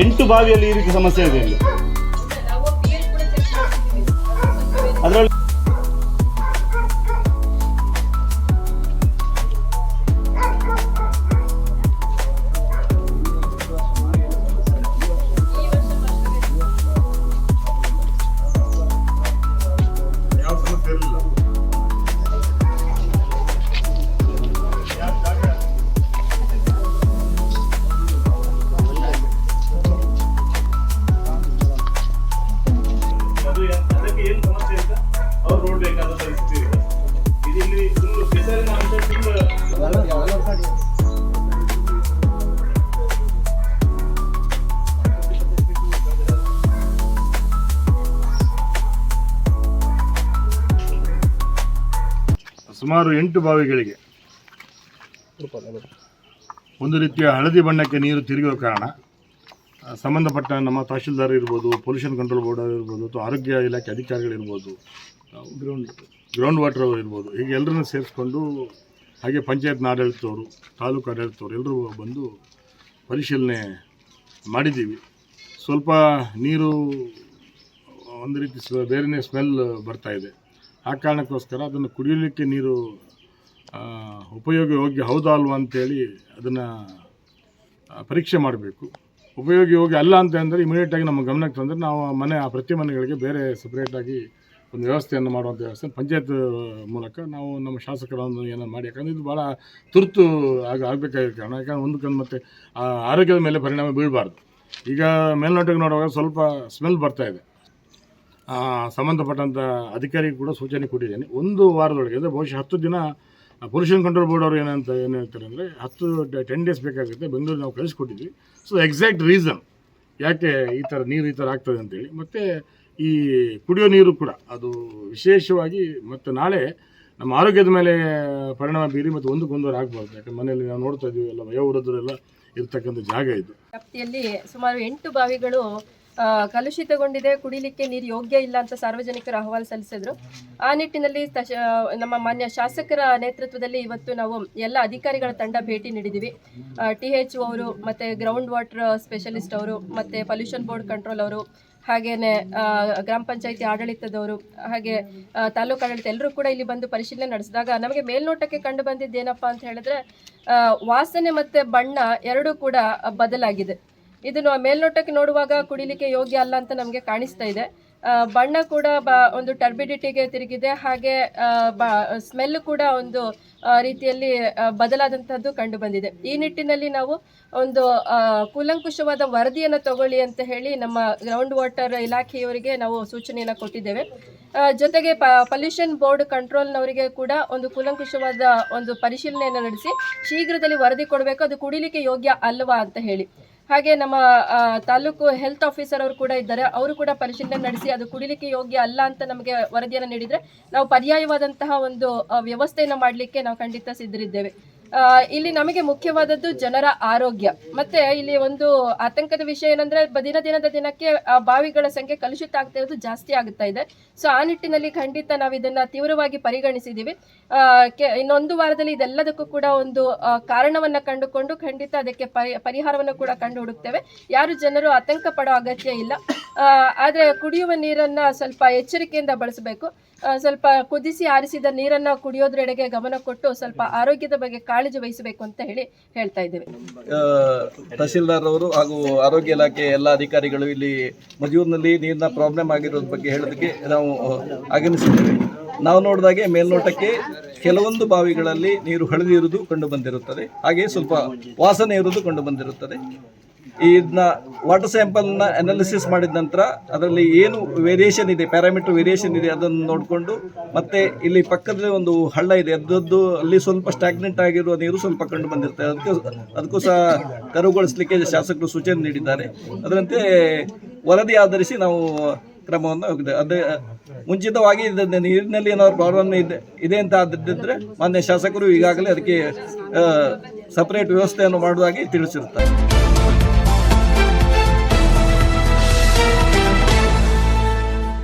ಎಂಟು ಬಾವಿಯಲ್ಲಿ ಈ ರೀತಿ ಸಮಸ್ಯೆ ಇದೆ ಇಲ್ಲಿ. ಅದರಲ್ಲಿ ಸುಮಾರು ಎಂಟು ಬಾವಿಗಳಿಗೆ. ಒಂದು ರೀತಿಯ ಹಳದಿ ಬಣ್ಣಕ್ಕೆ ನೀರು ತಿರುಗುವ ಕಾರಣ ಸಂಬಂಧಪಟ್ಟ ನಮ್ಮ ತಹಶೀಲ್ದಾರ್ ಇರ್ಬೋದು ಪೊಲ್ಯೂಷನ್ ಕಂಟ್ರೋಲ್ ಬೋರ್ಡ್ ಇರ್ಬೋದು ಅಥವಾ ಆರೋಗ್ಯ ಇಲಾಖೆ ಅಧಿಕಾರಿಗಳಿರ್ಬೋದು ಗ್ರೌಂಡ್ ಗ್ರೌಂಡ್ ವಾಟರ್ ಅವರು ಇರ್ಬೋದು ಹೀಗೆ ಎಲ್ಲರನ್ನು ಸೇರಿಸ್ಕೊಂಡು ಹಾಗೆ ಪಂಚಾಯತ್ನ ಆಡಳಿತವರು ತಾಲೂಕು ಆಡಳಿತವರು ಎಲ್ಲರೂ ಬಂದು ಪರಿಶೀಲನೆ ಮಾಡಿದ್ದೀವಿ. ಸ್ವಲ್ಪ ನೀರು ಒಂದು ರೀತಿ ಸ್ವ ಬೇರೆಯೇ ಸ್ಮೆಲ್ ಬರ್ತಾ ಇದೆ. ಆ ಕಾರಣಕ್ಕೋಸ್ಕರ ಅದನ್ನು ಕುಡಿಯಲಿಕ್ಕೆ ನೀರು ಉಪಯೋಗ ಯೋಗ್ಯ ಹೌದಾ ಅಲ್ವಾ ಅಂತೇಳಿ ಅದನ್ನು ಪರೀಕ್ಷೆ ಮಾಡಬೇಕು. ಉಪಯೋಗ ಯೋಗ್ಯ ಅಲ್ಲ ಅಂತ ಅಂದರೆ ಇಮಿಡಿಯೇಟಾಗಿ ನಮ್ಮ ಗಮನಕ್ಕೆ ತಂದರೆ ನಾವು ಮನೆ, ಆ ಪ್ರತಿ ಮನೆಗಳಿಗೆ ಬೇರೆ ಸಪ್ರೇಟಾಗಿ ಒಂದು ವ್ಯವಸ್ಥೆಯನ್ನು ಮಾಡುವಂಥ ವ್ಯವಸ್ಥೆ. ಪಂಚಾಯತ್ ಮೂಲಕ ನಾವು ನಮ್ಮ ಶಾಸಕರನ್ನು ಏನೋ ಮಾಡಿ. ಯಾಕಂದರೆ ಇದು ಭಾಳ ತುರ್ತು ಆಗ ಆಗಬೇಕಾಗಿರೋ ಕಾರಣ. ಯಾಕಂದರೆ ಒಂದು ಕಣ್ಣು ಮತ್ತೆ ಆರೋಗ್ಯದ ಮೇಲೆ ಪರಿಣಾಮ ಬೀಳಬಾರ್ದು. ಈಗ ಮೇಲ್ನೋಟಕ್ಕೆ ನೋಡುವಾಗ ಸ್ವಲ್ಪ ಸ್ಮೆಲ್ ಬರ್ತಾ ಇದೆ. ಸಂಬಂಧಪಟ್ಟಂಥ ಅಧಿಕಾರಿಗೆ ಕೂಡ ಸೂಚನೆ ಕೊಟ್ಟಿದ್ದೇನೆ. ಒಂದು ವಾರದೊಳಗೆ, ಅಂದರೆ ಬಹುಶಃ ಹತ್ತು ದಿನ ಪೊಲ್ಯೂಷನ್ ಕಂಟ್ರೋಲ್ ಬೋರ್ಡ್ ಅವರು ಏನಂತ, ಏನು ಹೇಳ್ತಾರೆ ಅಂದರೆ ಹತ್ತು ಟೆನ್ ಡೇಸ್ ಬೇಕಾಗುತ್ತೆ ಬೆಂಗಳೂರು ನಾವು ಕಳಿಸ್ಕೊಟ್ಟಿದ್ವಿ. ಸೊ ಎಕ್ಸಾಕ್ಟ್ ರೀಸನ್ ಯಾಕೆ ಈ ಥರ ನೀರು ಈ ಥರ ಆಗ್ತದೆ ಅಂತೇಳಿ. ಮತ್ತು ಈ ಕುಡಿಯೋ ನೀರು ಕೂಡ, ಅದು ವಿಶೇಷವಾಗಿ ಮತ್ತು ನಾಳೆ ನಮ್ಮ ಆರೋಗ್ಯದ ಮೇಲೆ ಪರಿಣಾಮ ಬೀರಿ ಮತ್ತು ಒಂದಕ್ಕೊಂದು ಆಗ್ಬಾರ್ದು. ಯಾಕಂದ್ರೆ ಮನೆಯಲ್ಲಿ ನಾವು ನೋಡ್ತಾ ಇದ್ದೀವಿ, ಎಲ್ಲ ವಯೋವೃದ್ಧರೆಲ್ಲ ಇರ್ತಕ್ಕಂಥ ಜಾಗ ಇದು. ವ್ಯಾಪ್ತಿಯಲ್ಲಿ ಸುಮಾರು ಎಂಟು ಬಾವಿಗಳು ಕಲುಷಿತಗೊಂಡಿದೆ, ಕುಡಿಲಿಕ್ಕೆ ನೀರು ಯೋಗ್ಯ ಇಲ್ಲ ಅಂತ ಸಾರ್ವಜನಿಕರು ಅಹವಾಲು ಸಲ್ಲಿಸಿದ್ರು. ಆ ನಿಟ್ಟಿನಲ್ಲಿ ನಮ್ಮ ಮಾನ್ಯ ಶಾಸಕರ ನೇತೃತ್ವದಲ್ಲಿ ಇವತ್ತು ನಾವು ಎಲ್ಲ ಅಧಿಕಾರಿಗಳ ತಂಡ ಭೇಟಿ ನೀಡಿದ್ದೀವಿ. ಟಿ ಎಚ್ ಅವರು ಮತ್ತೆ ಗ್ರೌಂಡ್ ವಾಟರ್ ಸ್ಪೆಷಲಿಸ್ಟ್ ಅವರು, ಮತ್ತೆ ಪೊಲ್ಯೂಷನ್ ಬೋರ್ಡ್ ಕಂಟ್ರೋಲ್ ಅವರು, ಹಾಗೇನೆ ಗ್ರಾಮ ಪಂಚಾಯತಿ ಆಡಳಿತದವರು, ಹಾಗೆ ತಾಲೂಕು ಆಡಳಿತ ಎಲ್ಲರೂ ಕೂಡ ಇಲ್ಲಿ ಬಂದು ಪರಿಶೀಲನೆ ನಡೆಸಿದಾಗ ನಮಗೆ ಮೇಲ್ನೋಟಕ್ಕೆ ಕಂಡು ಬಂದಿದ್ದೇನಪ್ಪ ಅಂತ ಹೇಳಿದ್ರೆ ವಾಸನೆ ಮತ್ತೆ ಬಣ್ಣ ಎರಡೂ ಕೂಡ ಬದಲಾಗಿದೆ. ಇದನ್ನು ಮೇಲ್ನೋಟಕ್ಕೆ ನೋಡುವಾಗ ಕುಡಿಲಿಕ್ಕೆ ಯೋಗ್ಯ ಅಲ್ಲ ಅಂತ ನಮಗೆ ಕಾಣಿಸ್ತಾ ಇದೆ. ಬಣ್ಣ ಕೂಡ ಬ, ಒಂದು ಟರ್ಬಿಡಿಟಿಗೆ ತಿರುಗಿದೆ. ಹಾಗೆ ಸ್ಮೆಲ್ ಕೂಡ ಒಂದು ರೀತಿಯಲ್ಲಿ ಬದಲಾದಂತಹದ್ದು ಕಂಡು ಬಂದಿದೆ. ಈ ನಿಟ್ಟಿನಲ್ಲಿ ನಾವು ಒಂದು ಕೂಲಂಕುಷವಾದ ವರದಿಯನ್ನು ತಗೊಳ್ಳಿ ಅಂತ ಹೇಳಿ ನಮ್ಮ ಗ್ರೌಂಡ್ ವಾಟರ್ ಇಲಾಖೆಯವರಿಗೆ ನಾವು ಸೂಚನೆಯನ್ನು ಕೊಟ್ಟಿದ್ದೇವೆ. ಜೊತೆಗೆ ಜೊತೆಗೆ ಪೊಲ್ಯೂಷನ್ ಬೋರ್ಡ್ ಕಂಟ್ರೋಲ್ನವರಿಗೆ ಕೂಡ ಒಂದು ಕೂಲಂಕುಷವಾದ ಒಂದು ಪರಿಶೀಲನೆಯನ್ನು ನಡೆಸಿ ಶೀಘ್ರದಲ್ಲಿ ವರದಿ ಕೊಡಬೇಕು. ಅದು ಕುಡಿಲಿಕ್ಕೆ ಯೋಗ್ಯ ಅಲ್ವಾ ಅಂತ ಹೇಳಿ. ಹಾಗೆ ನಮ್ಮ ತಾಲೂಕು ಹೆಲ್ತ್ ಆಫೀಸರ್ ಅವರು ಕೂಡ ಇದ್ದಾರೆ. ಅವರು ಕೂಡ ಪರಿಶೀಲನೆ ನಡೆಸಿ ಅದು ಕುಡಿಲಿಕ್ಕೆ ಯೋಗ್ಯ ಅಲ್ಲ ಅಂತ ನಮಗೆ ವರದಿಯನ್ನು ನೀಡಿದ್ರೆ ನಾವು ಪರ್ಯಾಯವಾದಂತಹ ಒಂದು ವ್ಯವಸ್ಥೆಯನ್ನು ಮಾಡಲಿಕ್ಕೆ ನಾವು ಖಂಡಿತ ಸಿದ್ಧರಿದ್ದೇವೆ. ಇಲ್ಲಿ ನಮಗೆ ಮುಖ್ಯವಾದದ್ದು ಜನರ ಆರೋಗ್ಯ. ಮತ್ತೆ ಇಲ್ಲಿ ಒಂದು ಆತಂಕದ ವಿಷಯ ಏನಂದ್ರೆ ದಿನ ದಿನದ ದಿನಕ್ಕೆ ಬಾವಿಗಳ ಸಂಖ್ಯೆ ಕಲುಷಿತ ಆಗ್ತಾ ಇರೋದು ಜಾಸ್ತಿ ಆಗುತ್ತಾ ಇದೆ. ಸೊ, ಆ ನಿಟ್ಟಿನಲ್ಲಿ ಖಂಡಿತ ನಾವು ಇದನ್ನ ತೀವ್ರವಾಗಿ ಪರಿಗಣಿಸಿದ್ದೀವಿ. ಇನ್ನೊಂದು ವಾರದಲ್ಲಿ ಇದೆಲ್ಲದಕ್ಕೂ ಕೂಡ ಒಂದು ಕಾರಣವನ್ನ ಕಂಡುಕೊಂಡು ಖಂಡಿತ ಅದಕ್ಕೆ ಪರಿ, ಪರಿಹಾರವನ್ನು ಕೂಡ ಕಂಡು ಹುಡುಕ್ತೇವೆ. ಯಾರು ಜನರು ಆತಂಕ ಪಡೋ ಅಗತ್ಯ ಇಲ್ಲ. ಆದ್ರೆ ಕುಡಿಯುವ ನೀರನ್ನ ಸ್ವಲ್ಪ ಎಚ್ಚರಿಕೆಯಿಂದ ಬಳಸಬೇಕು. ಸ್ವಲ್ಪ ಕುದಿಸಿ ಆರಿಸಿದ ನೀರನ್ನು ಕುಡಿಯೋದ್ರೆಡೆಗೆ ಗಮನ ಕೊಟ್ಟು ಸ್ವಲ್ಪ ಆರೋಗ್ಯದ ಬಗ್ಗೆ ಕಾಳಜಿ ವಹಿಸಬೇಕು ಅಂತ ಹೇಳಿ ಹೇಳ್ತಾ ಇದ್ದೇವೆ. ತಹಸೀಲ್ದಾರ್ ಅವರು ಹಾಗೂ ಆರೋಗ್ಯ ಇಲಾಖೆ ಎಲ್ಲ ಅಧಿಕಾರಿಗಳು ಇಲ್ಲಿ ಮಜೂರಿನಲ್ಲಿ ನೀರಿನ ಪ್ರಾಬ್ಲಮ್ ಆಗಿರೋದ್ರ ಬಗ್ಗೆ ಹೇಳೋದಕ್ಕೆ ನಾವು ಆಗಮಿಸಿದ್ದೇವೆ. ನಾವು ನೋಡಿದಾಗೆ ಮೇಲ್ನೋಟಕ್ಕೆ ಕೆಲವೊಂದು ಬಾವಿಗಳಲ್ಲಿ ನೀರು ಹಳದಿರುವುದು ಕಂಡು ಬಂದಿರುತ್ತದೆ. ಹಾಗೆ ಸ್ವಲ್ಪ ವಾಸನೆ ಇರುವುದು ಕಂಡು ಬಂದಿರುತ್ತದೆ. ಇದನ್ನ ವಾಟರ್ ಸ್ಯಾಂಪಲ್ನ ಅನಾಲಿಸಿಸ್ ಮಾಡಿದ ನಂತರ ಅದರಲ್ಲಿ ಏನು ವೇರಿಯೇಷನ್ ಇದೆ ಪ್ಯಾರಾಮೀಟರ್ ವೇರಿಯೇಷನ್ ಇದೆ ಅದನ್ನು ನೋಡಿಕೊಂಡು ಮತ್ತೆ ಇಲ್ಲಿ ಪಕ್ಕದಲ್ಲಿ ಒಂದು ಹಳ್ಳ ಇದೆ. ಅದರದ್ದು ಅಲ್ಲಿ ಸ್ವಲ್ಪ ಸ್ಟಾಗ್ನೆಂಟ್ ಆಗಿರುವ ನೀರು ಸ್ವಲ್ಪ ಕಂಡು ಬಂದಿರ್ತದೆ. ಅದಕ್ಕೆ ಅದಕ್ಕೂ ಸಹ ಕರುಗೊಳಿಸಲಿಕ್ಕೆ ಶಾಸಕರು ಸೂಚನೆ ನೀಡಿದ್ದಾರೆ. ಅದರಂತೆ ವರದಿ ಆಧರಿಸಿ ನಾವು ಕ್ರಮವನ್ನು ಅದೇ, ಮುಂಚಿತವಾಗಿ ನೀರಿನಲ್ಲಿ ಏನಾದ್ರು ಪ್ರಾಬ್ಲಮ್ ಇದೆ ಇದೆ ಅಂತ ಆದಿದ್ದರೆ ಮಾನ್ಯ ಶಾಸಕರು ಈಗಾಗಲೇ ಅದಕ್ಕೆ ಸಪರೇಟ್ ವ್ಯವಸ್ಥೆಯನ್ನು ಮಾಡುವುದಾಗಿ ತಿಳಿಸಿರುತ್ತಾರೆ.